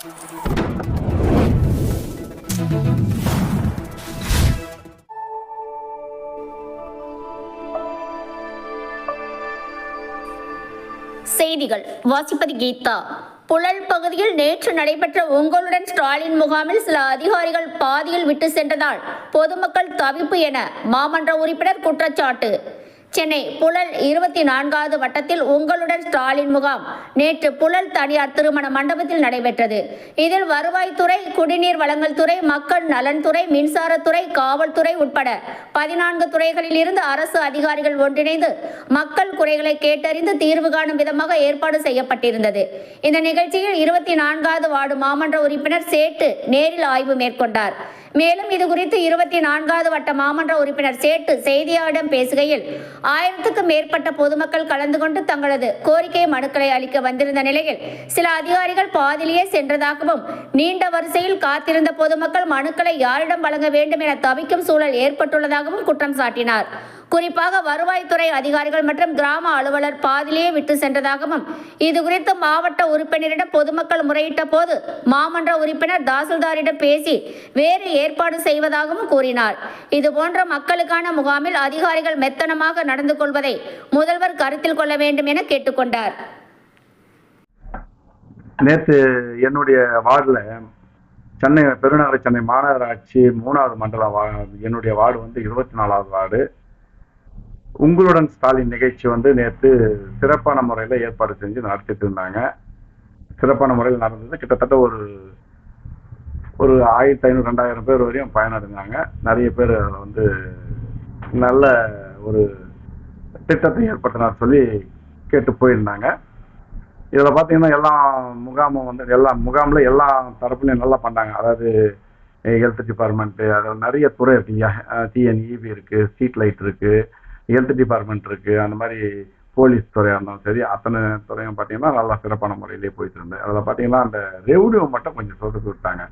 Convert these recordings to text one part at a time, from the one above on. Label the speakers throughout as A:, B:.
A: செய்திகள். வாசிப்பது கீதா. புழல் பகுதியில் நேற்று நடைபெற்ற உங்களுடன் ஸ்டாலின் முகாமில் சில அதிகாரிகள் பாதியில் விட்டு சென்றதால் பொதுமக்கள் தவிப்பு என மாமன்ற உறுப்பினர் குற்றச்சாட்டு. சென்னை புழல் இருபத்தி நான்காவது வட்டத்தில் உங்களுடன் ஸ்டாலின் முகாம். நேற்று புழல் தனியார் திருமண மண்டபத்தில் நடைபெற்றது. இதில் வருவாய்த்துறை குடிநீர் வழங்கல் துறை மக்கள் நலன்துறை மின்சாரத்துறை காவல்துறை உட்பட பதினான்கு துறைகளில் இருந்து அரசு அதிகாரிகள் ஒன்றிணைந்து மக்கள் குறைகளை கேட்டறிந்து தீர்வு காணும் விதமாக ஏற்பாடு செய்யப்பட்டிருந்தது. இந்த நிகழ்ச்சியில் இருபத்தி நான்காவது வார்டு மாமன்ற உறுப்பினர் சேட்டு நேரில் ஆய்வு மேற்கொண்டார். மேலும் இது குறித்து இருபத்தி நான்காவது வட்ட மாமன்ற உறுப்பினர் சேட்டு செய்தியாளரிடம் பேசுகையில் ஆயிரத்துக்கும் மேற்பட்ட பொதுமக்கள் கலந்து கொண்டு தங்களது கோரிக்கை மனுக்களை அளிக்க வந்திருந்த நிலையில் சில அதிகாரிகள் பாதிலேயே சென்றதாகவும் நீண்ட வரிசையில் காத்திருந்த பொதுமக்கள் மனுக்களை யாரிடம் வழங்க வேண்டும் என தவிக்கும் சூழல் ஏற்பட்டுள்ளதாகவும் குற்றம் சாட்டினார். குறிப்பாக வருவாய்த்துறை அதிகாரிகள் மற்றும் கிராம அலுவலர் பாதிலேயே விட்டு சென்றதாகவும் இது குறித்து மாவட்ட உறுப்பினரிடம் பொதுமக்கள் முறையிட்ட போது மாமன்ற உறுப்பினர் தாசில்தாரிடம் பேசி வேறு ஏற்பாடு செய்வதாகவும் கூறினார். இதுபோன்ற மக்களுக்கான முகாமில் அதிகாரிகள் மெத்தனமாக நடந்து கொள்வதை முதல்வர் கருத்தில் கொள்ள வேண்டும் என கேட்டுக்கொண்டார்.
B: நேற்று என்னுடைய வார்டில் சென்னை பெருநகர சென்னை மாநகராட்சி மூணாவது மண்டலம் வா என்னுடைய வார்டு வந்து இருபத்தி நாலாவது வார்டு. உங்களுடன் ஸ்டாலின் நிகழ்ச்சி வந்து நேற்று சிறப்பான முறையில் ஏற்பாடு செஞ்சு நடத்திட்டு இருந்தாங்க சிறப்பான முறையில் நடந்தது. கிட்டத்தட்ட ஒரு ஒரு ஆயிரத்தி ஐநூறு ரெண்டாயிரம் பேர் வரையும் பயனடைஞ்சாங்க. நிறைய பேர் வந்து நல்ல ஒரு திட்டத்தை ஏற்படுத்தினார் சொல்லி கேட்டு போயிருந்தாங்க. இதில் பார்த்தீங்கன்னா எல்லா முகாமும் வந்து எல்லா முகாமில் எல்லா தரப்புலையும் நல்லா பண்ணாங்க. அதாவது ஹெல்த் டிபார்ட்மெண்ட்டு அதில் நிறைய துறை இருக்குங்க டிஎன்இபி இருக்குது ஸ்ட்ரீட் லைட் இருக்குது ஹெல்த் டிபார்ட்மெண்ட் இருக்குது அந்த மாதிரி போலீஸ் துறையாக இருந்தாலும் சரி அத்தனை துறையும் பார்த்தீங்கன்னா நல்லா சிறப்பான முறையிலே போயிட்டு இருந்தேன் அதில் பார்த்தீங்கன்னா அந்த ரெவன்யூ மட்டும் கொஞ்சம் சொதுக்கு விட்டாங்க.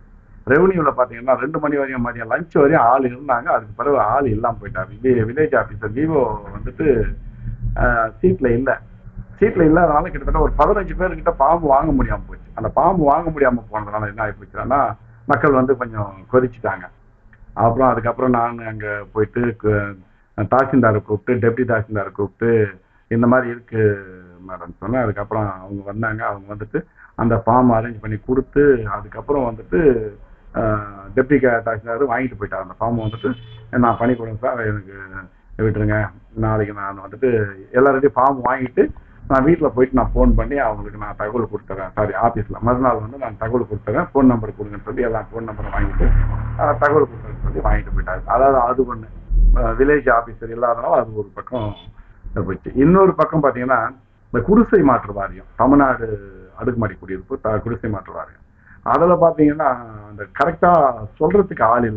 B: ரெவன்யூவில் பார்த்தீங்கன்னா ரெண்டு மணி வரையும் மதியம் லஞ்ச் வரையும் ஆள் இருந்தாங்க. அதுக்கு பிறகு ஆள் இல்லாமல் போயிட்டாங்க. வில்லேஜ் ஆஃபீஸர் விவோ வந்துட்டு சீட்டில் இல்லை. சீட்டில் இல்லாதனால கிட்டத்தட்ட ஒரு பதினஞ்சு பேர்கிட்ட பாம்பு வாங்க முடியாமல் போச்சு. அந்த பாம்பு வாங்க முடியாமல் போனதுனால என்ன ஆகி போச்சுன்னா மக்கள் வந்து கொஞ்சம் கொதிச்சிட்டாங்க. அப்புறம் அதுக்கப்புறம் நான் அங்கே போயிட்டு தாசில்தாரை கூப்பிட்டு டெப்டி தாசில்தாரை கூப்பிட்டு இந்த மாதிரி இருக்கு மேடம் சொன்னேன். அதுக்கப்புறம் அவங்க வந்தாங்க. அவங்க வந்துட்டு அந்த ஃபார்ம் அரேஞ்ச் பண்ணி கொடுத்து அதுக்கப்புறம் வந்துட்டு டெப்டி தாசில்தார் வாங்கிட்டு போயிட்டார். அந்த ஃபார்ம் வந்துட்டு நான் பண்ணி கொடுங்க சார் எனக்கு விட்டுருங்க. நாளைக்கு நான் வந்துட்டு எல்லார்டையும் ஃபார்ம் வாங்கிட்டு நான் வீட்டில் போயிட்டு நான் ஃபோன் பண்ணி அவங்களுக்கு நான் தகவல் கொடுத்துறேன். சாரி ஆஃபீஸில் மறுநாள் வந்து நான் தகவல் கொடுத்துறேன். ஃபோன் நம்பர் கொடுங்கன்னு சொல்லி எல்லா ஃபோன் நம்பரும் வாங்கிட்டு தகவல் கொடுத்துறேன்னு சொல்லி வாங்கிட்டு போயிட்டாரு. அதாவது அது ஒன்று வில்லேஜ் ஆஃபீஸர் இல்லாதனால அது ஒரு பக்கம் போயிடுச்சு போச்சு. இன்னொரு பக்கம் பார்த்தீங்கன்னா இந்த குடிசை மாற்று வாரியம் தமிழ்நாடு அடுக்குமாடி குடியிருப்பு த குடிசை மாற்று வாரியம். அதில் பார்த்தீங்கன்னா அந்த கரெக்டாக சொல்கிறதுக்கு ஆள் இல்லை.